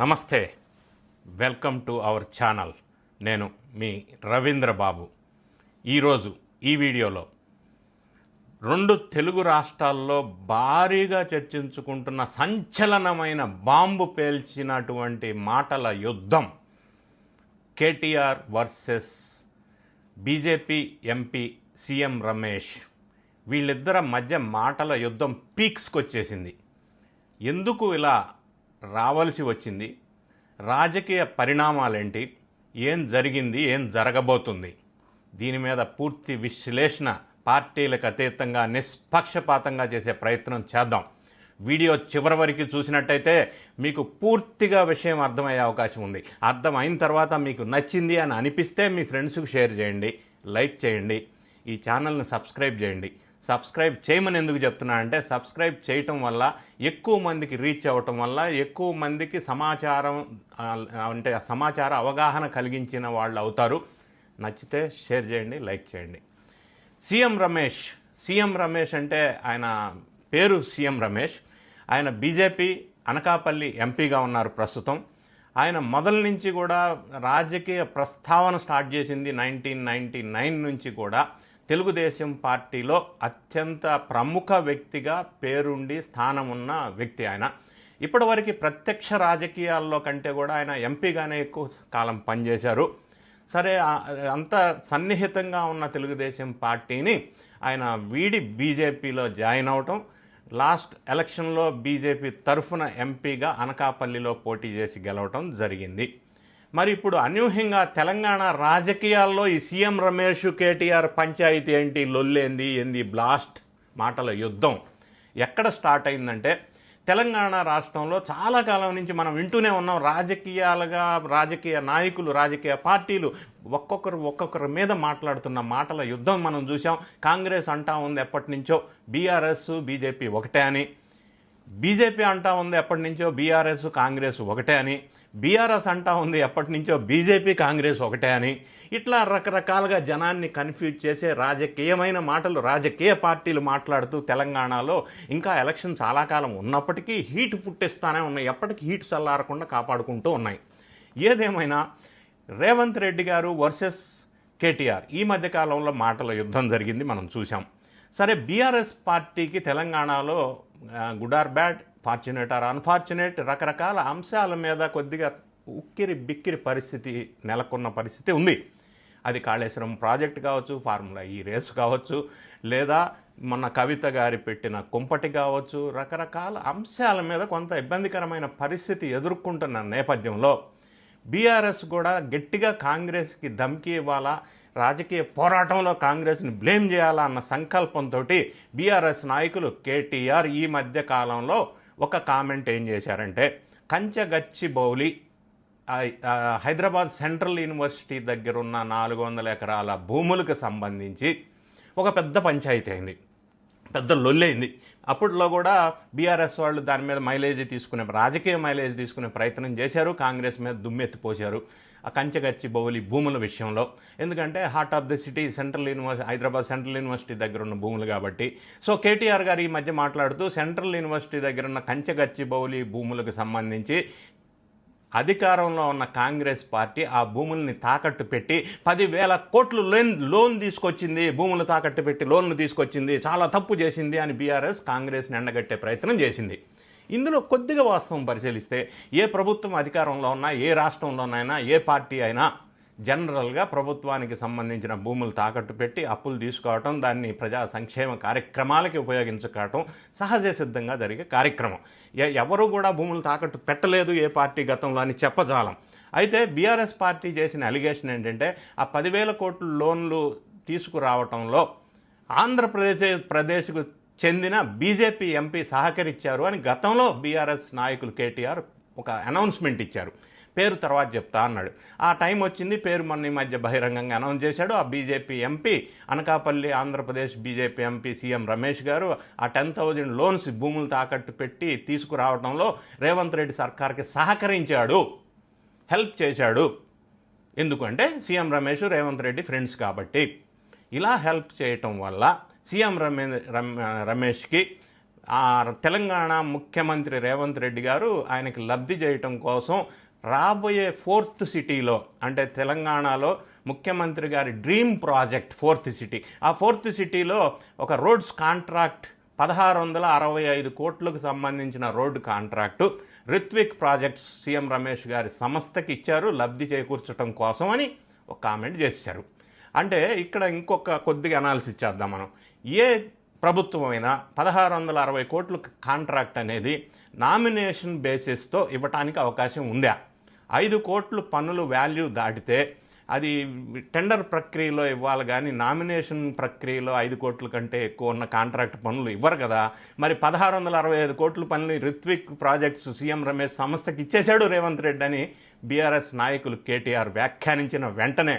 నమస్తే. Welcome to our channel. నేను మీ రవీంద్ర బాబు. ఈరోజు ఈ వీడియోలో రెండు తెలుగు రాష్ట్రాల్లో భారీగా చర్చించుకుంటున్న సంచలనమైన బాంబు పేల్చినటువంటి మాటల యుద్ధం KTR versus BJP MP CM Ramesh వీళ్ళిద్దరి మధ్య మాటల యుద్ధం పీక్స్కి వచ్చేసింది ఎందుకు ఇలా రావాల్సి వచ్చింది. రాజకీయ పరిణామాలేంటి? ఏం జరిగింది? ఏం జరగబోతుంది? దీని మీద పూర్తి విశ్లేషణ పార్టీలకు అతీతంగా నిష్పక్షపాతంగా చేసే ప్రయత్నం చేద్దాం. వీడియో చివరి వరకు చూసినట్టయితే మీకు పూర్తిగా విషయం అర్థమయ్యే అవకాశం ఉంది. అర్థం అయిన తర్వాత మీకు నచ్చింది అని అనిపిస్తే మీ ఫ్రెండ్స్కి షేర్ చేయండి లైక్ చేయండి ఈ ఛానల్ని సబ్స్క్రైబ్ చేయండి. సబ్స్క్రైబ్ చేయమని ఎందుకు చెప్తున్నా అంటే సబ్స్క్రైబ్ చేయటం వల్ల ఎక్కువ మందికి రీచ్ అవ్వటం వల్ల ఎక్కువ మందికి సమాచారం అంటే సమాచార అవగాహన కలిగించిన వాళ్ళు అవుతారు. నచ్చితే షేర్ చేయండి లైక్ చేయండి. సీఎం రమేష్ సీఎం రమేష్ అంటే ఆయన పేరు సీఎం రమేష్. ఆయన బీజేపీ అనకాపల్లి ఎంపీగా ఉన్నారు ప్రస్తుతం. ఆయన మొదల నుంచి కూడా రాజకీయ ప్రస్తావన స్టార్ట్ చేసింది నైన్టీన్ నైంటీ నైన్ నుంచి కూడా. తెలుగుదేశం పార్టీలో అత్యంత ప్రముఖ వ్యక్తిగా పేరుండి స్థానం ఉన్న వ్యక్తి ఆయన. ఇప్పటివరకు ప్రత్యక్ష రాజకీయాల్లో కంటే కూడా ఆయన ఎంపీగానే ఎక్కువ కాలం పనిచేశారు. సరే అంత సన్నిహితంగా ఉన్న తెలుగుదేశం పార్టీని ఆయన వీడి బీజేపీలో జాయిన్ అవటం లాస్ట్ ఎలక్షన్లో బీజేపీ తరఫున ఎంపీగా అనకాపల్లిలో పోటీ చేసి గెలవటం జరిగింది. మరి ఇప్పుడు అనూహ్యంగా తెలంగాణ రాజకీయాల్లో ఈ సీఎం రమేష్ కేటీఆర్ పంచాయతీ ఏంటి లొల్లేంది ఏంది బ్లాస్ట్ మాటల యుద్ధం. ఎక్కడ స్టార్ట్ అయిందంటే తెలంగాణ రాష్ట్రంలో చాలా కాలం నుంచి మనం వింటూనే ఉన్నాం రాజకీయాలుగా రాజకీయ నాయకులు రాజకీయ పార్టీలు ఒక్కొక్కరు ఒక్కొక్కరి మీద మాట్లాడుతున్న మాటల యుద్ధం మనం చూసాం కాంగ్రెస్ అంటా ఉంది ఎప్పటి నుంచో బీఆర్ఎస్ బీజేపీ ఒకటే అని. బీజేపీ అంటా ఉంది ఎప్పటి నుంచో బీఆర్ఎస్ కాంగ్రెస్ ఒకటే అని. బీఆర్ఎస్ అంటా ఉంది ఎప్పటి నుంచో బీజేపీ కాంగ్రెస్ ఒకటే అని. ఇట్లా రకరకాలుగా జనాన్ని కన్ఫ్యూజ్ చేసే రాజకీయమైన మాటలు రాజకీయ పార్టీలు మాట్లాడుతూ తెలంగాణలో ఇంకా ఎలక్షన్ చాలా కాలం ఉన్నప్పటికీ హీట్ పుట్టిస్తానే ఉన్నాయి. ఎప్పటికీ హీట్ చల్లారకుండా కాపాడుకుంటూ ఉన్నాయి. ఏదేమైనా రేవంత్ రెడ్డి గారు వర్సెస్ కేటీఆర్ ఈ మధ్యకాలంలో మాటల యుద్ధం జరిగింది మనం చూసాం సరే బీఆర్ఎస్ పార్టీకి తెలంగాణలో good or bad fortunate or unfortunate రకరకాల అంశాల మీద కొద్దిగా ఉక్కిరి బిక్కిరి పరిస్థితి నెలకొన్న పరిస్థితి ఉంది. అది కాళేశ్వరం ప్రాజెక్ట్ కావచ్చు ఫార్ములా ఈ రేసు కావచ్చు లేదా మన కవిత గారి పెట్టిన కుంపటి కావచ్చు రకరకాల అంశాల మీద కొంత ఇబ్బందికరమైన పరిస్థితి ఎదుర్కొంటున్న నేపథ్యంలో బీఆర్ఎస్ కూడా గట్టిగా కాంగ్రెస్కి ధమ్కి ఇవ్వాలా రాజకీయ పోరాటంలో కాంగ్రెస్ని బ్లేమ్ చేయాలా అన్న సంకల్పంతో బీఆర్ఎస్ నాయకులు కేటీఆర్ ఈ మధ్య కాలంలో ఒక కామెంట్ ఏం చేశారంటే కంచగచ్చి బౌలి హైదరాబాద్ సెంట్రల్ యూనివర్సిటీ దగ్గర ఉన్న నాలుగు వందల ఎకరాల భూములకు సంబంధించి ఒక పెద్ద పంచాయతీ అయింది. పెద్ద లొల్లైంది అప్పట్లో కూడా బీఆర్ఎస్ వాళ్ళు దాని మీద మైలేజ్ తీసుకునే రాజకీయ మైలేజ్ తీసుకునే ప్రయత్నం చేశారు. కాంగ్రెస్ మీద దుమ్మెత్తిపోశారు ఆ కంచగచ్చి బౌలి భూముల విషయంలో. ఎందుకంటే heart of the city central university Hyderabad central university దగ్గర ఉన్న భూములు కాబట్టి. సో కేటీఆర్ గారు ఈ మధ్య మాట్లాడుతూ సెంట్రల్ యూనివర్సిటీ దగ్గర ఉన్న కంచగచ్చి బౌలి భూములకు సంబంధించి అధికారంలో ఉన్న కాంగ్రెస్ పార్టీ ఆ భూముల్ని తాకట్టు పెట్టి పదివేల కోట్లు లోన్ లోన్ తీసుకొచ్చింది భూములు తాకట్టు పెట్టి లోన్లు తీసుకొచ్చింది చాలా తప్పు చేసింది అని బీఆర్ఎస్ కాంగ్రెస్ని ఎండగట్టే ప్రయత్నం చేసింది. ఇందులో కొద్దిగా వాస్తవం పరిశీలిస్తే ఏ ప్రభుత్వం అధికారంలో ఉన్నా ఏ రాష్ట్రంలోనైనా ఏ పార్టీ అయినా జనరల్గా ప్రభుత్వానికి సంబంధించిన భూములు తాకట్టు పెట్టి అప్పులు తీసుకోవటం దాన్ని ప్రజా సంక్షేమ కార్యక్రమాలకి ఉపయోగించుకోవటం సహజ సిద్ధంగా జరిగే కార్యక్రమం. ఎవరు కూడా భూములు తాకట్టు పెట్టలేదు ఏ పార్టీ గతంలో అని చెప్పజాలం. అయితే బీఆర్ఎస్ పార్టీ చేసిన అలిగేషన్ ఏంటంటే ఆ పదివేల కోట్ల లోన్లు తీసుకురావటంలో ఆంధ్రప్రదేశ్ ప్రదేశ్కు చెందిన బీజేపీ ఎంపీ సహకరించారు అని గతంలో బీఆర్ఎస్ నాయకులు కేటీఆర్ ఒక అనౌన్స్మెంట్ ఇచ్చారు. పేరు తర్వాత చెప్తా అన్నాడు. ఆ టైం వచ్చింది పేరు మొన్న ఈ మధ్య బహిరంగంగా అనౌన్స్ చేశాడు. ఆ BJP MP Anakapalli Andhra Pradesh BJP MP CM Ramesh గారు ఆ టెన్ థౌజండ్ లోన్స్ భూములు తాకట్టు పెట్టి తీసుకురావడంలో రేవంత్ రెడ్డి సర్కార్కి సహకరించాడు. హెల్ప్ చేశాడు. ఎందుకంటే సీఎం రమేష్ రేవంత్ రెడ్డి ఫ్రెండ్స్ కాబట్టి. ఇలా హెల్ప్ చేయటం వల్ల సీఎం రమే రమేష్కి తెలంగాణ ముఖ్యమంత్రి రేవంత్ రెడ్డి గారు ఆయనకి లబ్ధి చేయటం కోసం రాబోయే ఫోర్త్ సిటీలో అంటే తెలంగాణలో ముఖ్యమంత్రి గారి డ్రీమ్ ప్రాజెక్ట్ ఫోర్త్ సిటీ. ఆ ఫోర్త్ సిటీలో ఒక రోడ్స్ కాంట్రాక్ట్ పదహారు వందల అరవై ఐదు కోట్లకు సంబంధించిన road contract Ritvik projects CM Ramesh గారి సంస్థకి ఇచ్చారు లబ్ధి చేకూర్చడం కోసం అని ఒక కామెంట్ చేశారు. అంటే ఇక్కడ ఇంకొక కొద్దిగా అనాలిసిస్ చేద్దాం మనం. ఏ ప్రభుత్వం అయినా పదహారు వందల అరవై కోట్ల కాంట్రాక్ట్ అనేది నామినేషన్ బేసిస్తో ఇవ్వటానికి అవకాశం ఉందా? ఐదు కోట్లు పన్నులు వాల్యూ దాటితే అది టెండర్ ప్రక్రియలో ఇవ్వాలి కానీ నామినేషన్ ప్రక్రియలో ఐదు కోట్ల కంటే ఎక్కువ ఉన్న కాంట్రాక్ట్ పనులు ఇవ్వరు కదా. మరి పదహారు వందల అరవై ఐదు కోట్ల పనులు రిత్విక్ ప్రాజెక్ట్స్ సీఎం రమేష్ సంస్థకి ఇచ్చేశాడు రేవంత్ రెడ్డి అని బీఆర్ఎస్ నాయకులు కేటీఆర్ వ్యాఖ్యానించిన వెంటనే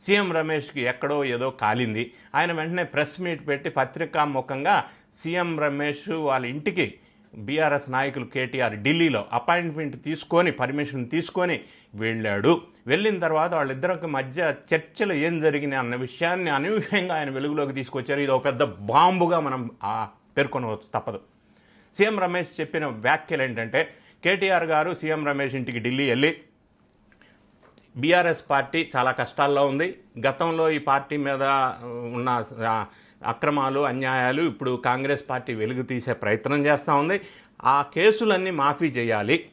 సీఎం రమేష్కి ఎక్కడో ఏదో కాలింది. ఆయన వెంటనే ప్రెస్ మీట్ పెట్టి పత్రికా ముఖంగా సీఎం రమేష్ వాళ్ళ ఇంటికి బీఆర్ఎస్ నాయకులు కేటీఆర్ ఢిల్లీలో అపాయింట్మెంట్ తీసుకొని పర్మిషన్ తీసుకొని వెళ్ళాడు. వెళ్ళిన తర్వాత వాళ్ళిద్దరికి మధ్య చర్చలు ఏం జరిగినాయి అన్న విషయాన్ని అనూహ్యంగా ఆయన వెలుగులోకి తీసుకొచ్చారు. ఇది ఒక పెద్ద బాంబుగా మనం పేర్కొనవచ్చు తప్పదు. సీఎం రమేష్ చెప్పిన వ్యాఖ్యలు ఏంటంటే కేటీఆర్ గారు సీఎం రమేష్ ఇంటికి ఢిల్లీ వెళ్ళి బీఆర్ఎస్ పార్టీ చాలా కష్టాల్లో ఉంది. గతంలో ఈ పార్టీ మీద ఉన్న అక్రమాలు అన్యాయాలు ఇప్పుడు కాంగ్రెస్ పార్టీ వెలుగు తీసే ప్రయత్నం చేస్తూ ఉంది. ఆ కేసులన్నీ మాఫీ చేయాలి.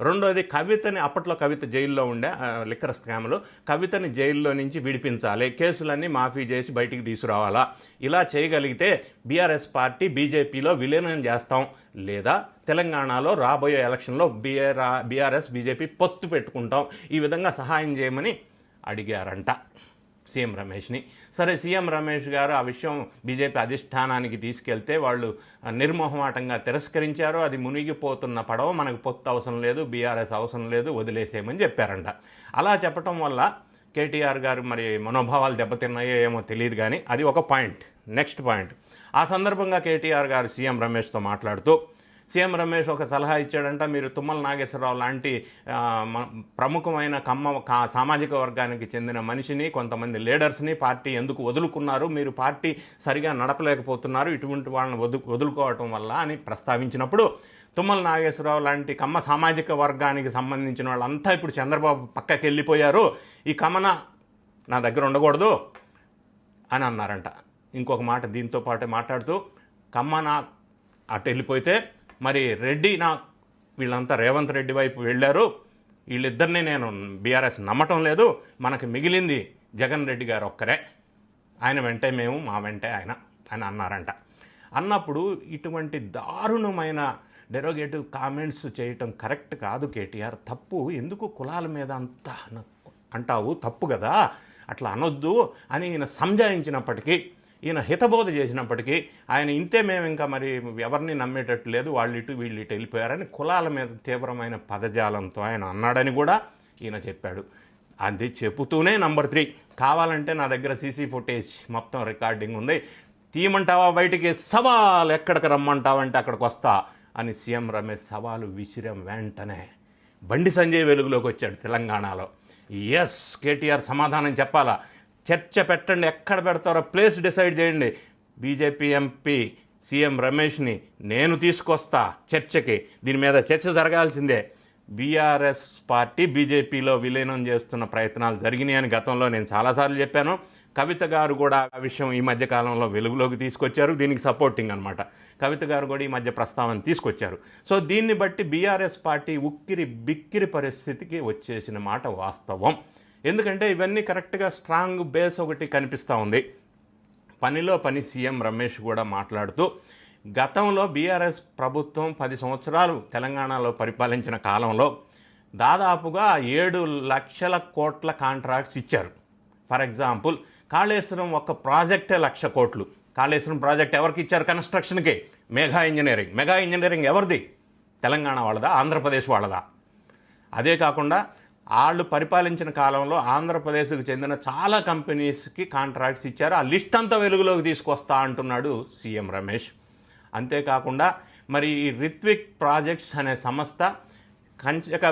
రెండోది కవితని అప్పట్లో కవిత జైల్లో ఉండే ఆ, లిక్కర్ స్కామ్లో. కవితని జైల్లో నుంచి విడిపించాలి. కేసులన్నీ మాఫీ చేసి బయటికి తీసుకురావాలా? ఇలా చేయగలిగితే బీఆర్ఎస్ పార్టీ బీజేపీలో విలీనం చేస్తాం. లేదా తెలంగాణలో రాబోయే ఎలక్షన్లో బీఆర్ బీఆర్ఎస్ బీజేపీ పొత్తు పెట్టుకుంటాం. ఈ విధంగా సహాయం చేయమని అడిగారంట. సీఎం రమేష్ని. సరే సీఎం రమేష్ గారు ఆ విషయం బీజేపీ అధిష్టానానికి తీసుకెళ్తే వాళ్ళు నిర్మోహమాటంగా తిరస్కరించారు. అది మునిగిపోతున్న పడవ మనకు పొత్తు అవసరం లేదు బీఆర్ఎస్ అవసరం లేదు వదిలేసేయమని చెప్పారంట. అలా చెప్పటం వల్ల కేటీఆర్ గారు మరి మనోభావాలు దెబ్బతిన్నాయో ఏమో తెలియదు కానీ అది ఒక పాయింట్ నెక్స్ట్ పాయింట్. ఆ సందర్భంగా కేటీఆర్ గారు సీఎం రమేష్తో మాట్లాడుతూ సీఎం రమేష్ ఒక సలహా ఇచ్చాడంట మీరు తుమ్మల నాగేశ్వరరావు లాంటి ప్రముఖమైన కమ్మ కా- సామాజిక వర్గానికి చెందిన మనిషిని కొంతమంది లీడర్స్ని పార్టీ ఎందుకు వదులుకున్నారు మీరు పార్టీ సరిగా నడపలేకపోతున్నారు ఇటువంటి వాళ్ళని వదు వదులుకోవటం వల్ల అని ప్రస్తావించినప్పుడు తుమ్మల నాగేశ్వరరావు లాంటి కమ్మ సామాజిక వర్గానికి సంబంధించిన వాళ్ళంతా ఇప్పుడు చంద్రబాబు పక్కకి వెళ్ళిపోయారు ఈ కమన నా దగ్గర ఉండకూడదు అని అన్నారంట. ఇంకొక మాట దీంతో పాటు మాట్లాడుతూ కమ్మ నా అటు వెళ్ళిపోతే మరి రెడ్డి నా వీళ్ళంతా రేవంత్ రెడ్డి వైపు వెళ్ళారు. వీళ్ళిద్దరిని నేను బీఆర్ఎస్ నమ్మటం లేదు. మనకు మిగిలింది జగన్ రెడ్డి గారు ఒక్కరే. ఆయన వెంటే మేము మా వెంటే ఆయన అని అన్నారంట. అన్నప్పుడు ఇటువంటి దారుణమైన డెరోగేటివ్ కామెంట్స్ చేయటం కరెక్ట్ కాదు కేటీఆర్. తప్పు. ఎందుకు కులాల మీద అంత అంటావు? తప్పు కదా. అట్లా అనొద్దు అని ఈయన సంజాయించినప్పటికీ ఈయన హితబోధ చేసినప్పటికీ ఆయన ఇంతే మేము ఇంకా మరి ఎవరిని నమ్మేటట్టు లేదు వాళ్ళు ఇటు వీళ్ళు ఇటు వెళ్ళిపోయారని కులాల మీద తీవ్రమైన పదజాలంతో ఆయన అన్నాడని కూడా ఈయన చెప్పాడు. అది చెబుతూనే నంబర్ త్రీ. కావాలంటే నా దగ్గర సీసీ ఫుటేజ్ మొత్తం రికార్డింగ్ ఉంది. తీయమంటావా? బయటికి సవాల్ ఎక్కడికి రమ్మంటావంటే అక్కడికి వస్తా అని సీఎం రమేష్ సవాలు విసిరం వెంటనే. బండి సంజయ్ వెలుగులోకి వచ్చాడు తెలంగాణలో. ఎస్ కేటీఆర్ సమాధానం చెప్పాలా? చర్చ పెట్టండి ఎక్కడ పెడతారో ప్లేస్ డిసైడ్ చేయండి. బీజేపీ ఎంపీ సీఎం రమేష్ని నేను తీసుకొస్తా చర్చకి. దీని మీద చర్చ జరగాల్సిందే. బీఆర్ఎస్ పార్టీ బీజేపీలో విలీనం చేస్తున్న ప్రయత్నాలు జరిగినాయని గతంలో నేను చాలాసార్లు చెప్పాను. కవిత గారు కూడా ఆ విషయం ఈ మధ్యకాలంలో వెలుగులోకి తీసుకొచ్చారు. దీనికి సపోర్టింగ్ అనమాట కవిత గారు కూడా ఈ మధ్య ప్రస్తావన తీసుకొచ్చారు. సో దీన్ని బట్టి బీఆర్ఎస్ పార్టీ ఉక్కిరి బిక్కిరి పరిస్థితికి వచ్చేసిన మాట వాస్తవం. ఎందుకంటే ఇవన్నీ కరెక్ట్గా స్ట్రాంగ్ బేస్ ఒకటి కనిపిస్తూ ఉంది. పనిలో పని సీఎం రమేష్ కూడా మాట్లాడుతూ గతంలో బీఆర్ఎస్ ప్రభుత్వం పది సంవత్సరాలు తెలంగాణలో పరిపాలించిన కాలంలో దాదాపుగా ఏడు లక్షల కోట్ల కాంట్రాక్ట్స్ ఇచ్చారు. ఫర్ ఎగ్జాంపుల్ కాళేశ్వరం ఒక ప్రాజెక్టే లక్ష కోట్లు. కాళేశ్వరం ప్రాజెక్ట్ ఎవరికి ఇచ్చారు కన్స్ట్రక్షన్కి? Mega engineering. మెగా ఇంజనీరింగ్ ఎవరిది? తెలంగాణ వాళ్ళదా? ఆంధ్రప్రదేశ్ వాళ్ళదా? అదే కాకుండా వాళ్ళు పరిపాలించిన కాలంలో ఆంధ్రప్రదేశ్కు చెందిన చాలా కంపెనీస్కి కాంట్రాక్ట్స్ ఇచ్చారు. ఆ లిస్ట్ అంతా వెలుగులోకి తీసుకొస్తా అంటున్నాడు సీఎం రమేష్. అంతేకాకుండా మరి ఈ రిత్విక్ ప్రాజెక్ట్స్ అనే సంస్థ కంచక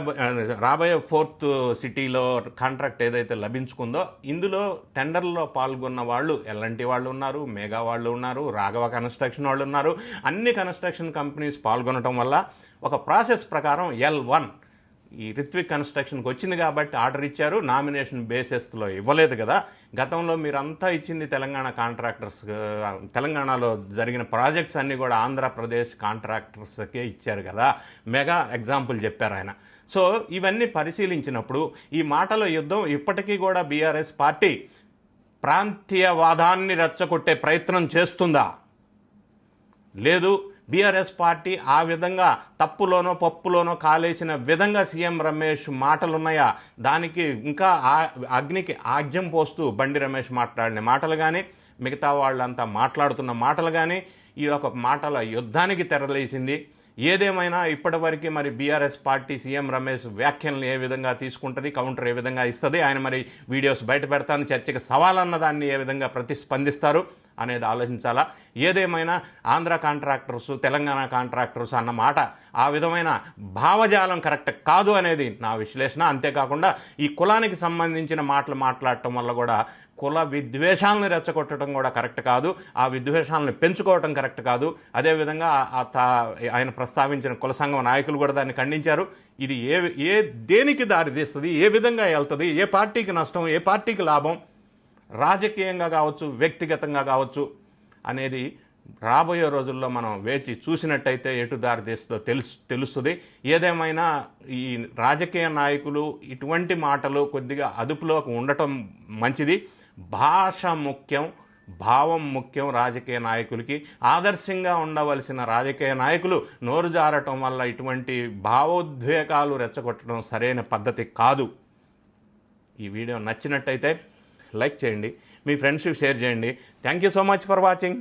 రాబోయే ఫోర్త్ సిటీలో కాంట్రాక్ట్ ఏదైతే లభించుకుందో ఇందులో టెండర్లో పాల్గొన్న వాళ్ళు ఎల్ఎన్టీ వాళ్ళు ఉన్నారు మేఘా వాళ్ళు ఉన్నారు రాఘవ కన్స్ట్రక్షన్ వాళ్ళు ఉన్నారు. అన్ని కన్స్ట్రక్షన్ కంపెనీస్ పాల్గొనటం వల్ల ఒక ప్రాసెస్ ప్రకారం ఎల్ వన్ ఈ రిత్విక్ కన్స్ట్రక్షన్కి వచ్చింది కాబట్టి ఆర్డర్ ఇచ్చారు. నామినేషన్ బేసిస్లో ఇవ్వలేదు కదా. గతంలో మీరంతా ఇచ్చింది తెలంగాణ కాంట్రాక్టర్స్ తెలంగాణలో జరిగిన ప్రాజెక్ట్స్ అన్నీ కూడా ఆంధ్రప్రదేశ్ కాంట్రాక్టర్స్కే ఇచ్చారు కదా. మెగా ఎగ్జాంపుల్ చెప్పారు ఆయన. సో ఇవన్నీ పరిశీలించినప్పుడు ఈ మాటల యుద్ధం ఇప్పటికీ కూడా బీఆర్ఎస్ పార్టీ ప్రాంతీయవాదాన్ని రెచ్చగొట్టే ప్రయత్నం చేస్తుందా? లేదు. బీఆర్ఎస్ పార్టీ ఆ విధంగా తప్పులోనో పప్పులోనో కాలేసిన విధంగా సీఎం రమేష్ మాటలున్నాయా? దానికి ఇంకా ఆ- అగ్నికి ఆజ్యం పోస్తూ బండి రమేష్ మాట్లాడిన మాటలు కానీ మిగతా వాళ్ళంతా మాట్లాడుతున్న మాటలు కానీ ఈ యొక్క మాటల యుద్ధానికి తెరలేసింది. ఏదేమైనా ఇప్పటివరకు మరి బీఆర్ఎస్ పార్టీ సీఎం రమేష్ వ్యాఖ్యలను ఏ విధంగా తీసుకుంటుంది కౌంటర్ ఏ విధంగా ఇస్తుంది ఆయన మరి వీడియోస్ బయట పెడతాను చర్చకి సవాలన్న దాన్ని ఏ విధంగా ప్రతిస్పందిస్తారు? అనేది ఆలోచించాలా? ఏదేమైనా ఆంధ్ర కాంట్రాక్టర్స్ తెలంగాణ కాంట్రాక్టర్స్ అన్న మాట ఆ విధమైన భావజాలం కరెక్ట్ కాదు అనేది నా విశ్లేషణ. అంతేకాకుండా ఈ కులానికి సంబంధించిన మాటలు మాట్లాడటం వల్ల కూడా కుల విద్వేషాలను రెచ్చగొట్టడం కూడా కరెక్ట్ కాదు. ఆ విద్వేషాలను పెంచుకోవటం కరెక్ట్ కాదు. అదేవిధంగా ఆయన ప్రస్తావించిన కుల సంఘం నాయకులు కూడా దాన్ని ఖండించారు. ఇది ఏ ఏ దేనికి దారితీస్తుంది? ఏ విధంగా వెళ్తుంది ఏ పార్టీకి నష్టం? ఏ పార్టీకి లాభం? రాజకీయంగా కావచ్చు వ్యక్తిగతంగా కావచ్చు అనేది రాబోయే రోజుల్లో మనం వేచి చూసినట్టయితే ఎటు దారి తీస్తుందో తెలుసు తెలుస్తుంది. ఏదేమైనా ఈ రాజకీయ నాయకులు ఇటువంటి మాటలు కొద్దిగా అదుపులోకి ఉండటం మంచిది. భాష ముఖ్యం భావం ముఖ్యం రాజకీయ నాయకులకి. ఆదర్శంగా ఉండవలసిన రాజకీయ నాయకులు నోరు జారటం వల్ల ఇటువంటి భావోద్వేగాలు రెచ్చగొట్టడం సరైన పద్ధతి కాదు. ఈ వీడియో నచ్చినట్టయితే లైక్ చేయండి. మీ ఫ్రెండ్స్కి షేర్ చేయండి. Thank you so much for watching